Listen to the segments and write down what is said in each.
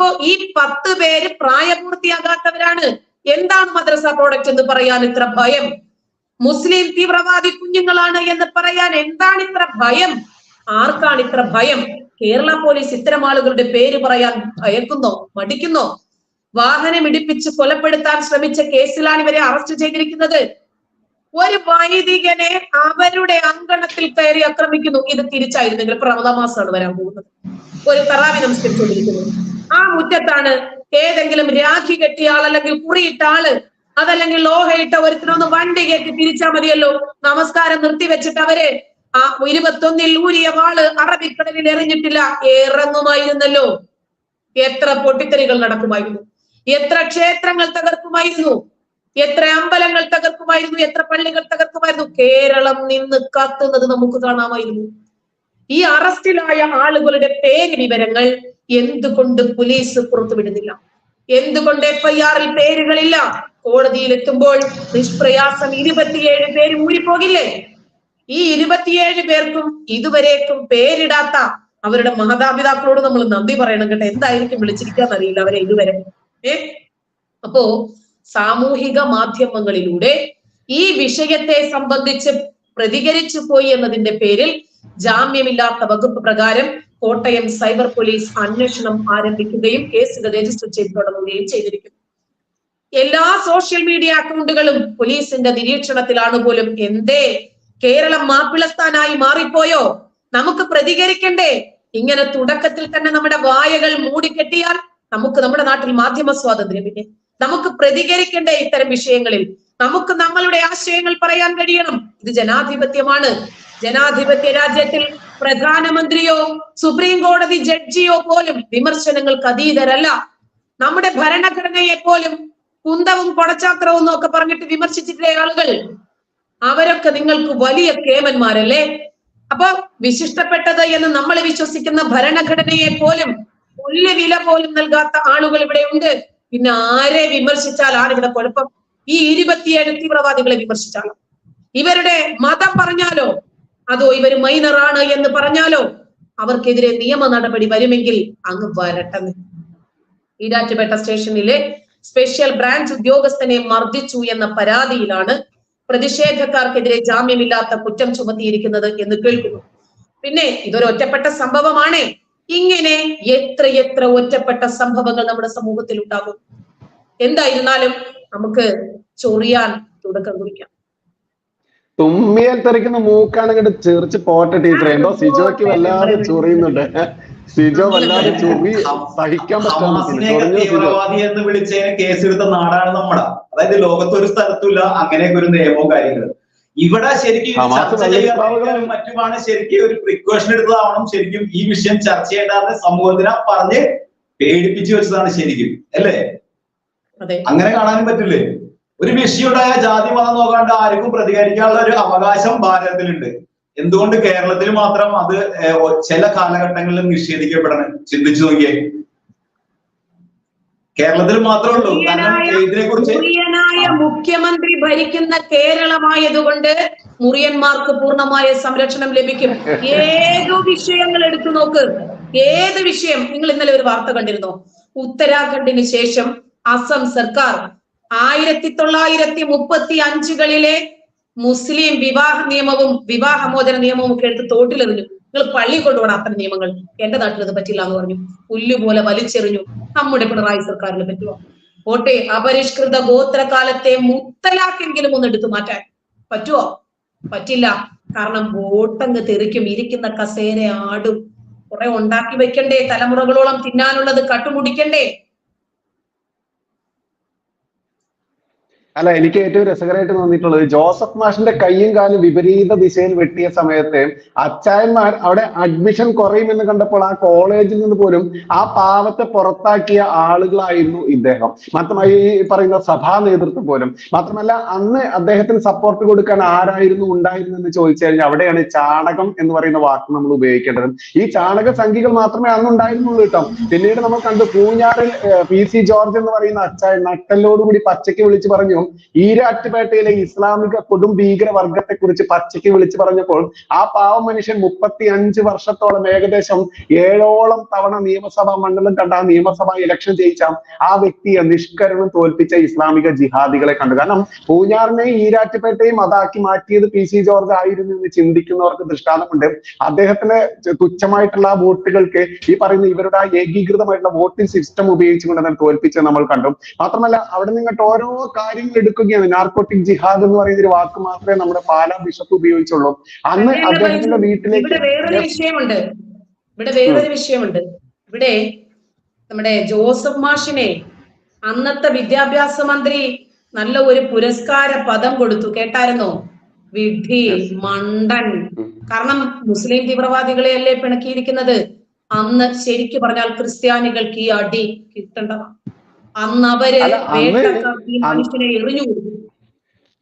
അപ്പോ ഈ പത്ത് പേര് പ്രായപൂർത്തിയാകാത്തവരാണ്. എന്താണ് മദ്രസ പ്രോഡക്റ്റ് എന്ന് പറയാൻ ഇത്ര ഭയം? മുസ്ലിം തീവ്രവാദി കുഞ്ഞുങ്ങളാണ് എന്ന് പറയാൻ എന്താണ് ഇത്ര ഭയം? ആർക്കാണ് ഇത്ര ഭയം? കേരള പോലീസ് ഇത്തരം ആളുകളുടെ പേര് പറയാൻ ഭയക്കുന്നോ മടിക്കുന്നോ? വാഹനം ഇടിപ്പിച്ച് കൊലപ്പെടുത്താൻ ശ്രമിച്ച കേസിലാണ് ഇവരെ അറസ്റ്റ് ചെയ്തിരിക്കുന്നത്. ഒരു വൈദികനെ അവരുടെ അങ്കണത്തിൽ കയറി ആക്രമിക്കുന്നു. ഇത് തിരിച്ചായിരുന്നെങ്കിൽ പ്രമദ മാസമാണ് വരാൻ പോകുന്നത്. ഒരു തറാവി നമസ്കരിച്ചുകൊണ്ടിരിക്കുന്നു ആ മുറ്റത്താണ് ഏതെങ്കിലും രാഖി കെട്ടിയ ആൾ അല്ലെങ്കിൽ കുറിയിട്ട ആൾ അതല്ലെങ്കിൽ ലോഹയിട്ട ഒരുത്തിനൊന്ന് വണ്ടി കയറ്റി തിരിച്ചാ മതിയല്ലോ. നമസ്കാരം നിർത്തിവെച്ചിട്ട് അവർ ആ ഇരുപത്തൊന്നിൽ ഊരിയ വാൾ അറബിക്കടലിൽ എറിഞ്ഞിട്ടില്ല ഇറങ്ങുമായിരുന്നല്ലോ എത്ര പൊട്ടിത്തെറികൾ നടക്കുമായിരുന്നു. എത്ര ക്ഷേത്രങ്ങൾ തകർക്കുമായിരുന്നു. എത്ര അമ്പലങ്ങൾ തകർക്കുമായിരുന്നു. എത്ര പള്ളികൾ തകർക്കുമായിരുന്നു. കേരളം നിന്ന് കത്തുന്നത് നമുക്ക് കാണാമായിരുന്നു. ഈ അറസ്റ്റിലായ ആളുകളുടെ പേര് വിവരങ്ങൾ എന്തുകൊണ്ട് പോലീസ് പുറത്തുവിടുന്നില്ല എന്തുകൊണ്ട് എഫ്ഐആറിൽ പേരുകളില്ല? കോടതിയിൽ എത്തുമ്പോൾ നിഷ്പ്രയാസം ഇരുപത്തിയേഴ് പേര് ഊരിപ്പോകില്ലേ? ഈ ഇരുപത്തിയേഴ് പേർക്കും ഇതുവരേക്കും പേരിടാത്ത അവരുടെ മാതാപിതാക്കളോട് നമ്മൾ നന്ദി പറയണം കേട്ടോ. എന്തായിരിക്കും വിളിച്ചിരിക്കാന്ന് അറിയില്ല അവരെ ഇതുവരെ. ഏ? അപ്പോ സാമൂഹിക മാധ്യമങ്ങളിലൂടെ ഈ വിഷയത്തെ സംബന്ധിച്ച് പ്രതികരിച്ചു പോയി എന്നതിന്റെ പേരിൽ ജാമ്യമില്ലാത്ത വകുപ്പ് പ്രകാരം കോട്ടയം സൈബർ പോലീസ് അന്വേഷണം ആരംഭിക്കുകയും കേസുകൾ രജിസ്റ്റർ ചെയ്ത് തുടങ്ങുകയും ചെയ്തിരിക്കുന്നു. എല്ലാ സോഷ്യൽ മീഡിയ അക്കൗണ്ടുകളും പോലീസിന്റെ നിരീക്ഷണത്തിലാണ് പോലും. എന്തേ? കേരളം മാപ്പിളസ്ഥാനായി മാറിപ്പോയോ? നമുക്ക് പ്രതികരിക്കണ്ടേ? ഇങ്ങനെ തുടക്കത്തിൽ തന്നെ നമ്മുടെ വായകൾ മൂടിക്കെട്ടിയാൽ നമുക്ക് നമ്മുടെ നാട്ടിൽ മാധ്യമ സ്വാതന്ത്ര്യമില്ലേ നമുക്ക് പ്രതികരിക്കേണ്ട ഇത്തരം വിഷയങ്ങളിൽ? നമുക്ക് നമ്മളുടെ ആശയങ്ങൾ പറയാൻ കഴിയണം. ഇത് ജനാധിപത്യമാണ്. ജനാധിപത്യ രാജ്യത്തിൽ പ്രധാനമന്ത്രിയോ സുപ്രീം കോടതി ജഡ്ജിയോ പോലും വിമർശനങ്ങൾക്ക് അതീതരല്ല. നമ്മുടെ ഭരണഘടനയെ പോലും കുന്തവും കൊടച്ചാക്രവും ഒക്കെ പറഞ്ഞിട്ട് വിമർശിച്ചിട്ടേ ആളുകൾ? അവരൊക്കെ നിങ്ങൾക്ക് വലിയ കേമന്മാരല്ലേ? അപ്പൊ വിശിഷ്ടപ്പെട്ടത് എന്ന് നമ്മൾ വിശ്വസിക്കുന്ന ഭരണഘടനയെ പോലും ഉല്ല വില പോലും നൽകാത്ത ആളുകൾ ഇവിടെ ഉണ്ട്. പിന്നെ ആരെ വിമർശിച്ചാൽ ആണ് ഇവിടെ കുഴപ്പം? ഈ ഇരുപത്തിയേഴ് തീവ്രവാദികളെ വിമർശിച്ചാലോ? ഇവരുടെ മതം പറഞ്ഞാലോ? അതോ ഇവർ മൈനറാണ് എന്ന് പറഞ്ഞാലോ? അവർക്കെതിരെ നിയമ നടപടി വരുമെങ്കിൽ അങ്ങ് വരട്ടെന്ന്. ഈരാറ്റുപേട്ട സ്റ്റേഷനിലെ സ്പെഷ്യൽ ബ്രാഞ്ച് ഉദ്യോഗസ്ഥനെ മർദ്ദിച്ചു എന്ന പരാതിയിലാണ് പ്രതിഷേധക്കാർക്കെതിരെ ജാമ്യമില്ലാത്ത കുറ്റം ചുമത്തിയിരിക്കുന്നത് എന്ന് കേൾക്കുന്നു. പിന്നെ ഇതൊരു ഒറ്റപ്പെട്ട സംഭവമാണ്. ഇങ്ങനെ എത്ര എത്ര ഒറ്റപ്പെട്ട സംഭവങ്ങൾ നമ്മുടെ സമൂഹത്തിൽ ഉണ്ടാകും എന്തായിരുന്നാലും നമുക്ക് ചൊറിയാൻ തുടക്കം കുറിക്കാം. തുമ്മിയാൽ തെറിക്കുന്ന മൂക്കാണ് ഇങ്ങോട്ട് ചെറിച്ച് പോട്ടെ ടീച്ചറെ. എന്തോ സിജോക്ക് വല്ലാതെ ചൊറിയുന്നുണ്ട്. സിജോ വല്ലാതെ ചൊറി സഹിക്കാൻ വിളിച്ചതിന് കേസെടുത്ത നാടാണ് നമ്മുടെ. അതായത് ലോകത്ത് ഒരു സ്ഥലത്തുമില്ല അങ്ങനെയൊക്കെ ഒരു നിയമവും കാര്യങ്ങളും. ഇവിടെ ശരിക്കും ചർച്ച ചെയ്യാനും മറ്റുമാണ് ശരിക്കും ഒരു പ്രിക്കോഷൻ എടുത്തതാവണം. ശരിക്കും ഈ വിഷയം ചർച്ച ചെയ്യേണ്ടതെന്ന് സമൂഹത്തിനെ പറഞ്ഞ് പേടിപ്പിച്ചു വെച്ചതാണ് ശരിക്കും. അല്ലേ? അങ്ങനെ കാണാനും പറ്റില്ലേ? ഒരു വിഷയമുണ്ടായ ജാതി മതം നോക്കാണ്ട് ആർക്കും പ്രതികരിക്കാനുള്ള ഒരു അവകാശം ഭാരതത്തിലുണ്ട്. എന്തുകൊണ്ട് കേരളത്തിൽ മാത്രം അത് ചില കാലഘട്ടങ്ങളിൽ നിഷേധിക്കപ്പെടണം? ചിന്തിച്ചു നോക്കിയേ. കേരളത്തിൽ മാത്രമേ ഉള്ളൂ. കാരണം ഇതിനെ കുറിച്ച് മുഖ്യമന്ത്രി ഭരിക്കുന്ന കേരളമായതുകൊണ്ട് മുറിയന്മാർക്ക് പൂർണമായ സംരക്ഷണം ലഭിക്കും. ഏതു വിഷയങ്ങൾ എടുത്തു നോക്ക്. ഏത് വിഷയം? നിങ്ങൾ ഇന്നലെ ഒരു വാർത്ത കണ്ടിരുന്നോ? ഉത്തരാഖണ്ഡിന് ശേഷം അസം സർക്കാർ ആയിരത്തി തൊള്ളായിരത്തി മുപ്പത്തി അഞ്ചുകളിലെ മുസ്ലിം വിവാഹ നിയമവും വിവാഹമോചന നിയമവും ഒക്കെ എടുത്ത് തോട്ടിലെറിഞ്ഞു നിങ്ങൾ പള്ളി കൊണ്ടുപോകണം അത്തരം നിയമങ്ങൾ. എന്റെ നാട്ടിൽ ഇത് പറ്റില്ല എന്ന് പറഞ്ഞു. പുല്ലുപോലെ വലിച്ചെറിഞ്ഞു. നമ്മുടെ പിണറായി സർക്കാരിന് പറ്റുമോ പോട്ടെ അപരിഷ്കൃത ഗോത്രകാലത്തെ മുത്തലാക്കെങ്കിലും ഒന്ന് എടുത്തു മാറ്റാൻ പറ്റുമോ പറ്റില്ല. കാരണം വോട്ടങ്ങ് തെറിക്കും. ഇരിക്കുന്ന കസേര ആടും കുറെ ഉണ്ടാക്കി വെക്കണ്ടേ. തലമുറകളോളം തിന്നാനുള്ളത് കട്ടുമുടിക്കണ്ടേ? അല്ല എനിക്ക് ഏറ്റവും രസകരമായിട്ട് തോന്നിയിട്ടുള്ളത് ജോസഫ് മാഷിന്റെ കൈയും കാലും വിപരീത ദിശയിൽ വെട്ടിയ സമയത്ത് അച്ചായന്മാർ അവിടെ അഡ്മിഷൻ കുറയുമെന്ന് കണ്ടപ്പോൾ ആ കോളേജിൽ നിന്ന് പോലും ആ പാവത്തെ പുറത്താക്കിയ ആളുകളായിരുന്നു ഇദ്ദേഹം. മാത്രമായി ഈ പറയുന്ന സഭാ നേതൃത്വം പോലും. മാത്രമല്ല അന്ന് അദ്ദേഹത്തിന് സപ്പോർട്ട് കൊടുക്കാൻ ആരായിരുന്നു ഉണ്ടായിരുന്നെന്ന് ചോദിച്ചു കഴിഞ്ഞാൽ അവിടെയാണ് ചാണകം എന്ന് പറയുന്ന വാക്ക് നമ്മൾ ഉപയോഗിക്കേണ്ടത്. ഈ ചാണക സംഖ്യകൾ മാത്രമേ അന്ന് ഉണ്ടായിരുന്നുള്ളൂ കേട്ടോ. പിന്നീട് നമ്മൾ കണ്ടു പൂഞ്ഞാറിൽ പി സി ജോർജ് എന്ന് പറയുന്ന അച്ചായൻ നട്ടലോടുകൂടി പച്ചയ്ക്ക് വിളിച്ചു പറഞ്ഞു ഈരാറ്റുപേട്ടയിലെ ഇസ്ലാമിക കൊടും ഭീകര വർഗത്തെ കുറിച്ച് പച്ചയ്ക്ക് വിളിച്ചു പറഞ്ഞപ്പോൾ ആ പാവം മനുഷ്യൻ മുപ്പത്തി അഞ്ച് വർഷത്തോളം ഏകദേശം ഏഴോളം തവണ നിയമസഭാ മണ്ഡലം കണ്ട ആ നിയമസഭാ ഇലക്ഷൻ ജയിച്ച ആ വ്യക്തിയെ നിഷ്കരണം തോൽപ്പിച്ച ഇസ്ലാമിക ജിഹാദികളെ കണ്ടു. കാരണം പൂഞ്ഞാറിനെയും ഈരാറ്റുപേട്ടയും അതാക്കി മാറ്റിയത് പി സി ജോർജ് ആയിരുന്നു എന്ന് ചിന്തിക്കുന്നവർക്ക് ദൃഷ്ടാന്തമുണ്ട്. അദ്ദേഹത്തിന് തുച്ഛമായിട്ടുള്ള വോട്ടുകൾക്ക് ഈ പറയുന്ന ഇവരുടെ ഏകീകൃതമായിട്ടുള്ള വോട്ടിംഗ് സിസ്റ്റം ഉപയോഗിച്ചുകൊണ്ട് തന്നെ തോൽപ്പിച്ച് നമ്മൾ കണ്ടു. മാത്രമല്ല അവിടെ നിന്നിട്ട് ഓരോ കാര്യങ്ങൾ എടുക്കുകയാണ്. നാർക്കോട്ടിക് ജിഹാദ് എന്ന് പറയുന്ന ഒരു വാക്ക് മാത്രമേ നമ്മുടെ പാലാ ബിഷപ്പ് ഉപയോഗിച്ചുള്ളൂ. അന്ന് അദ്ദേഹത്തിന്റെ വീട്ടിലേക്ക് വേറൊരു വിഷയമുണ്ട്. ഇവിടെ വേറൊരു വിഷയമുണ്ട്. ഇവിടെ നമ്മുടെ ജോസഫ് മാഷിനെ അന്നത്തെ വിദ്യാഭ്യാസ മന്ത്രി നല്ല ഒരു പുരസ്കാര പദം കൊടുത്തു. കേട്ടായിരുന്നോ? വിധി മണ്ടൻ. കാരണം മുസ്ലിം തീവ്രവാദികളെ അല്ലേ പിണക്കിയിരിക്കുന്നത്? അന്ന് ശരിക്കു പറഞ്ഞാൽ ക്രിസ്ത്യാനികൾക്ക് ഈ അടി കിട്ടേണ്ടതാണ്. അന്ന് അവർ മനുഷ്യനെ എറിഞ്ഞു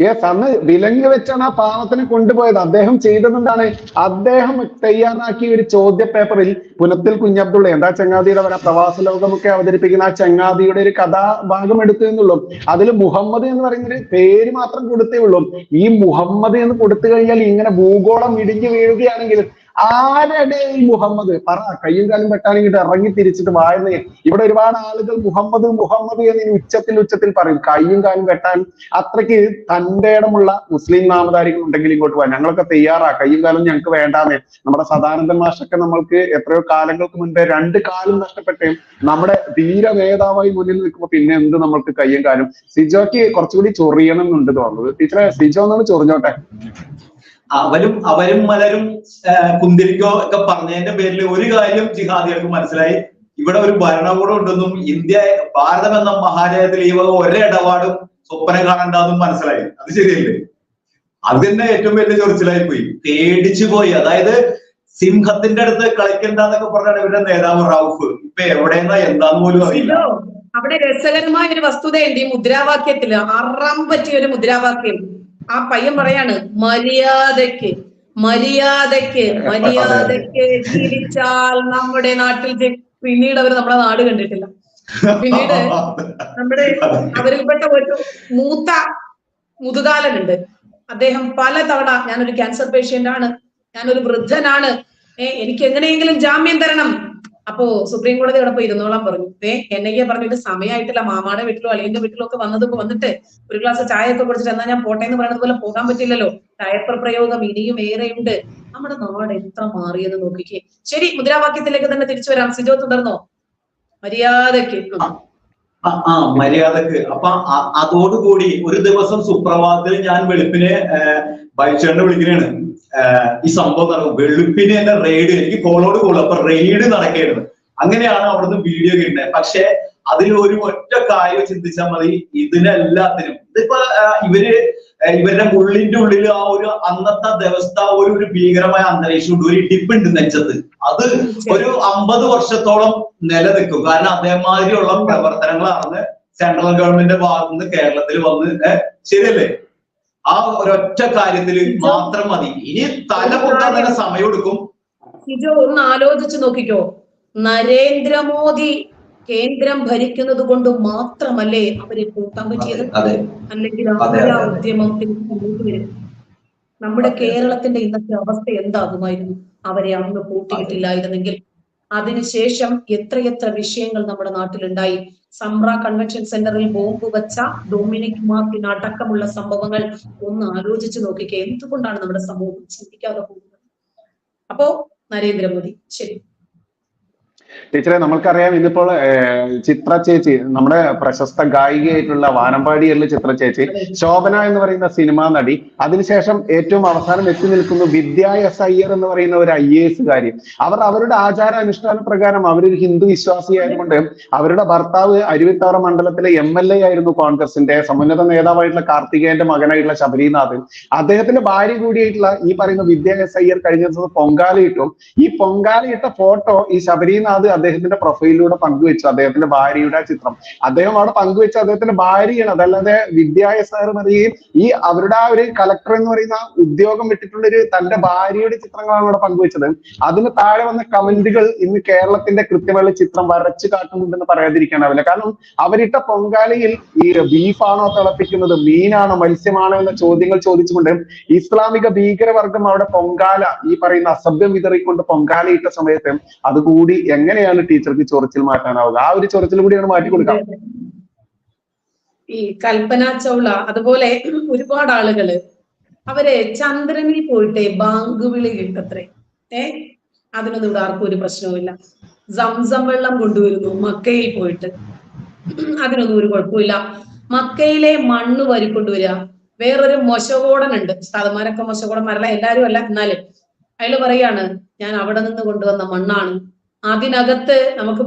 യെസ് അന്ന് വിലങ്ങ് വെച്ചാണ് ആ പാവത്തിനെ കൊണ്ടുപോയത്. അദ്ദേഹം ചെയ്തത് എന്താണ് അദ്ദേഹം തയ്യാറാക്കിയ ഒരു ചോദ്യ പേപ്പറിൽ പുനത്തിൽ കുഞ്ഞബ്ദുള്ള എന്താ ചങ്ങാതിയുടെ വര പ്രവാസ ലോകമൊക്കെ അവതരിപ്പിക്കുന്ന ആ ചങ്ങാതിയുടെ ഒരു കഥാഭാഗം എടുത്തു എന്നുള്ളൂ. അതിൽ മുഹമ്മദ് എന്ന് പറയുന്ന ഒരു പേര് മാത്രം കൊടുത്തേ ഉള്ളൂ. ഈ മുഹമ്മദ് എന്ന് കൊടുത്തു കഴിഞ്ഞാൽ ഇങ്ങനെ ഭൂഗോളം ഇടിഞ്ഞു വീഴുകയാണെങ്കിൽ ആരുടെ ഈ മുഹമ്മദ്? പറ കയ്യും കാലും വെട്ടാനിങ്ങിട്ട് ഇറങ്ങി തിരിച്ചിട്ട് വായന ഇവിടെ ഒരുപാട് ആളുകൾ മുഹമ്മദ് മുഹമ്മദ് എന്ന് ഉച്ചത്തിൽ ഉച്ചത്തിൽ പറയും. കയ്യും കാലും വെട്ടാൻ അത്രയ്ക്ക് തന്റെ ഇടമുള്ള മുസ്ലിം നാമധാരികൾ ഉണ്ടെങ്കിൽ ഇങ്ങോട്ട് വാ. ഞങ്ങളൊക്കെ തയ്യാറാ. കയ്യും കാലും ഞങ്ങൾക്ക് വേണ്ടാന്ന്. നമ്മുടെ സദാനന്ദൻ മാഷൊക്കെ നമ്മൾക്ക് എത്രയോ കാലങ്ങൾക്ക് മുൻപേ രണ്ട് കാലും നഷ്ടപ്പെട്ടേ നമ്മുടെ ധീര മുന്നിൽ നിൽക്കുമ്പോ പിന്നെ എന്ത് നമ്മൾക്ക് കയ്യും കാലും? സിജോക്ക് കുറച്ചുകൂടി ചൊറിയണം എന്നുണ്ട് തോന്നുന്നത്. ടീച്ചറെ സിജോ എന്നാണ് ചൊറിഞ്ഞോട്ടെ? അവരും അവരും മലരും കുന്തിരിക്കോ ഒക്കെ പറഞ്ഞതിന്റെ പേരിൽ ഒരു കാര്യം ജിഹാദികൾക്ക് മനസ്സിലായി. ഇവിടെ ഒരു ഭരണകൂടം ഉണ്ടെന്നും ഇന്ത്യ ഭാരതം എന്ന മഹാരാജ്യത്തിൽ ഈ വക ഒരിടപാടും സ്വപ്നം കാണണ്ടെന്നും മനസ്സിലായി. അത് ശരിയല്ലേ? അത് തന്നെ ഏറ്റവും വലിയ ചൊറിച്ചിലായി പോയി. പേടിച്ചു പോയി. അതായത് സിംഹത്തിന്റെ അടുത്ത് കളിക്കണ്ടെന്നൊക്കെ പറഞ്ഞാണ് ഇവരുടെ നേതാവ് റൌഫ്. ഇപ്പൊ എവിടെയെന്നാ എന്താന്ന് പോലും അറിയില്ല. അവിടെ രസകരമായ ഒരു വസ്തുതയുണ്ട് ഈ മുദ്രാവാക്യത്തിൽ അറം പറ്റിയ ഒരു മുദ്രാവാക്യം. ആ പയ്യൻ പറയാണ് മര്യാദയ്ക്ക് മര്യാദയ്ക്ക് മര്യാദയ്ക്ക് ജീവിച്ചാൽ നമ്മുടെ നാട്ടിൽ പിന്നീട് അവർ നമ്മുടെ നാട് കണ്ടിട്ടില്ല. പിന്നീട് നമ്മുടെ അവരിൽപ്പെട്ട ഒരു മൂത്ത മുതുകാലനുണ്ട്. അദ്ദേഹം പല പലതവണ ഞാനൊരു ക്യാൻസർ പേഷ്യന്റ് ആണ് ഞാനൊരു വൃദ്ധനാണ് ഏഹ് എനിക്ക് എങ്ങനെയെങ്കിലും ജാമ്യം തരണം അപ്പോ സുപ്രീം കോടതി അവിടെ പോയി ഇരുന്നോളാൻ പറഞ്ഞു. ഏ എന്നെ പറഞ്ഞിട്ട് സമയമായിട്ടില്ല മാമാടെ വീട്ടിലോ അല്ലെങ്കിൽ വീട്ടിലോ ഒക്കെ വന്നതൊക്കെ വന്നിട്ട് ഒരു ഗ്ലാസ് ചായ ഒക്കെ കുടിച്ചിട്ട് എന്നാ ഞാൻ പോട്ടെ എന്ന് പറയുന്നത് പോലെ പോകാൻ പറ്റില്ലല്ലോ ടയപ്പർ പ്രയോഗം ഇനിയും ഉണ്ട് നമ്മുടെ നാട് എത്ര മാറിയെന്ന് നോക്കിക്കേ. ശരി മുദ്രാവാക്യത്തിലേക്ക് തന്നെ തിരിച്ചു വരാം. സിജോ തുടർന്നോ? മര്യാദയ്ക്ക്. ആ മര്യാദയ്ക്ക്. അപ്പൊ അതോടുകൂടി ഒരു ദിവസം സുപ്രഭാതത്തിൽ ഞാൻ വെളുപ്പിനെ ബൈച്ചേട്ടനെ വിളിക്കുന്നതാണ് ഈ സംഭവം നടക്കും വെളുപ്പിന് തന്നെ റെയ്ഡ് എനിക്ക് കോളോട് കോൾ അപ്പൊ റെയ്ഡ് നടക്കുകയായിരുന്നു അങ്ങനെയാണ് അവിടുന്ന് വീഡിയോ കിട്ടുന്നത് പക്ഷെ അതിൽ ഒരു ഒറ്റ കാര്യം ചിന്തിച്ചാൽ മതി. ഇതിനെല്ലാത്തിനും ഇതിപ്പോ ഇവർ ഇവരുടെ ഉള്ളിന്റെ ഉള്ളിൽ ആ ഒരു അന്നത്തെ ദിവസത്തെ ഒരു ഒരു ഭീകരമായ അന്തരീക്ഷം ഉണ്ട്. ഒരു ഇടിപ്പുണ്ട് നെഞ്ചത്ത്. അത് ഒരു അമ്പത് വർഷത്തോളം നിലനിൽക്കും. കാരണം അതേമാതിരിയുള്ള പ്രവർത്തനങ്ങളാണ് സെൻട്രൽ ഗവൺമെന്റിന്റെ ഭാഗത്ത് നിന്ന് കേരളത്തിൽ വന്ന് ശരിയല്ലേ? ആ ഒരൊറ്റ കാര്യത്തിൽ മാത്രം മതി. ഇനി തല പൊട്ടാൻ തന്നെ സമയമെടുക്കും. സിജോ ഒന്ന് ആലോചിച്ച് നോക്കിക്കോ. നരേന്ദ്രമോദി കേന്ദ്രം ഭരിക്കുന്നത് കൊണ്ട് മാത്രമല്ലേ അവരെ കൂട്ടാൻ പറ്റിയത്? അല്ലെങ്കിൽ. ഉദ്യമത്തിൽ വരും. നമ്മുടെ കേരളത്തിന്റെ ഇന്നത്തെ അവസ്ഥ എന്താകുമായിരുന്നു? അവരെ അന്ന് കൂട്ടിയിട്ടില്ലായിരുന്നെങ്കിൽ അതിനുശേഷം എത്രയെത്ര വിഷയങ്ങൾ നമ്മുടെ നാട്ടിലുണ്ടായി. സംറ കൺവെൻഷൻ സെന്ററിൽ ബോംബ് വച്ച ഡൊമിനിക് മാർട്ടിൻ അടക്കമുള്ള സംഭവങ്ങൾ ഒന്ന് ആലോചിച്ച് നോക്കിക്കുക എന്തുകൊണ്ടാണ് നമ്മുടെ സമൂഹം ചിന്തിക്കാതെ പോകുന്നത്? അപ്പോ നരേന്ദ്രമോദി ശരി. ടീച്ചറെ നമ്മൾക്കറിയാം ഇന്നിപ്പോൾ ചിത്ര ചേച്ചി നമ്മുടെ പ്രശസ്ത ഗായികയായിട്ടുള്ള വാനമ്പാടിയുള്ള ചിത്ര ചേച്ചി ശോഭന എന്ന് പറയുന്ന സിനിമാ നടി അതിനുശേഷം ഏറ്റവും അവസാനം എത്തി നിൽക്കുന്ന വിദ്യ എസ് അയ്യർ എന്ന് പറയുന്ന ഒരു ഐ എ എസ് കാര്യം അവർ അവരുടെ ആചാര അനുഷ്ഠാന പ്രകാരം അവരൊരു ഹിന്ദു വിശ്വാസിയായതുകൊണ്ട് അവരുടെ ഭർത്താവ് അരുവിത്താറ മണ്ഡലത്തിലെ എം എൽ എ ആയിരുന്നു കോൺഗ്രസിന്റെ സമുന്നത നേതാവായിട്ടുള്ള കാർത്തികേയന്റെ മകനായിട്ടുള്ള ശബരിനാഥ് അദ്ദേഹത്തിന്റെ ഭാര്യ കൂടിയായിട്ടുള്ള ഈ പറയുന്ന വിദ്യ എസ് അയ്യർ കഴിഞ്ഞ ദിവസം പൊങ്കാലയിട്ടു ഈ പൊങ്കാലയിട്ട ഫോട്ടോ ഈ ശബരിനാഥ് അത് അദ്ദേഹത്തിന്റെ പ്രൊഫൈലിലൂടെ പങ്കുവെച്ചു. അദ്ദേഹത്തിന്റെ ഭാര്യയുടെ ചിത്രം. അദ്ദേഹം അവിടെ പങ്കുവെച്ച അദ്ദേഹത്തിന്റെ ഭാര്യയാണ്. അതല്ലാതെ വിദ്യായ സാർ പറയുകയും ഈ അവരുടെ ആ ഒരു കലക്ടർ എന്ന് പറയുന്ന ഉദ്യോഗം വിട്ടിട്ടുള്ള ഒരു തന്റെ ഭാര്യയുടെ ചിത്രങ്ങളാണ് അവിടെ പങ്കുവെച്ചത്. അതിന് താഴെ വന്ന കമന്റുകൾ ഇന്ന് കേരളത്തിന്റെ കൃത്യമായ ചിത്രം വരച്ചു കാട്ടുന്നുണ്ടെന്ന് പറയാതിരിക്കാനാവില്ല കാരണം അവരിട്ട പൊങ്കാലയിൽ ഈ ബീഫാണോ തിളപ്പിക്കുന്നത് മീനാണോ മത്സ്യമാണോ എന്ന ചോദ്യങ്ങൾ ചോദിച്ചുകൊണ്ട് ഇസ്ലാമിക ഭീകരവർഗം അവിടെ പൊങ്കാല ഈ പറയുന്ന അസഭ്യം വിതറിക്കൊണ്ട് പൊങ്കാല ഇട്ട സമയത്ത് അതുകൂടി എങ്ങനെയാണ് ടീച്ചർക്ക് ചൊറിച്ചിൽ മാറ്റാനാവുക. ആ ഒരു ചൊറിച്ചിൽ കൂടിയാണ് മാറ്റി കൊടുക്കാം ഈ കൽപ്പന ചൗള അതുപോലെ ഒരുപാട് ആളുകൾ അവരെ ചന്ദ്രനിൽ പോയിട്ട് ബാങ്ക് വിളി കിട്ടത്രേ. ഏ? അതിനൊന്നും ഇവിടെ ആർക്കും ഒരു പ്രശ്നവുമില്ല സംസം വെള്ളം കൊണ്ടുവരുന്നു മക്കയിൽ പോയിട്ട്. അതിനൊന്നും ഒരു കുഴപ്പമില്ല മക്കയിലെ മണ്ണ് വരിക്കൊണ്ടുവരിക വേറൊരു മൊശകോടൻ ഉണ്ട് ഉസ്താദന്മാരൊക്കെ മൊശകോടന്മാരല്ല എല്ലാരും അല്ല എന്നാലും അയാൾ പറയാണ് ഞാൻ അവിടെ നിന്ന് കൊണ്ടുവന്ന മണ്ണാണ്. അതിനകത്ത് നമുക്ക്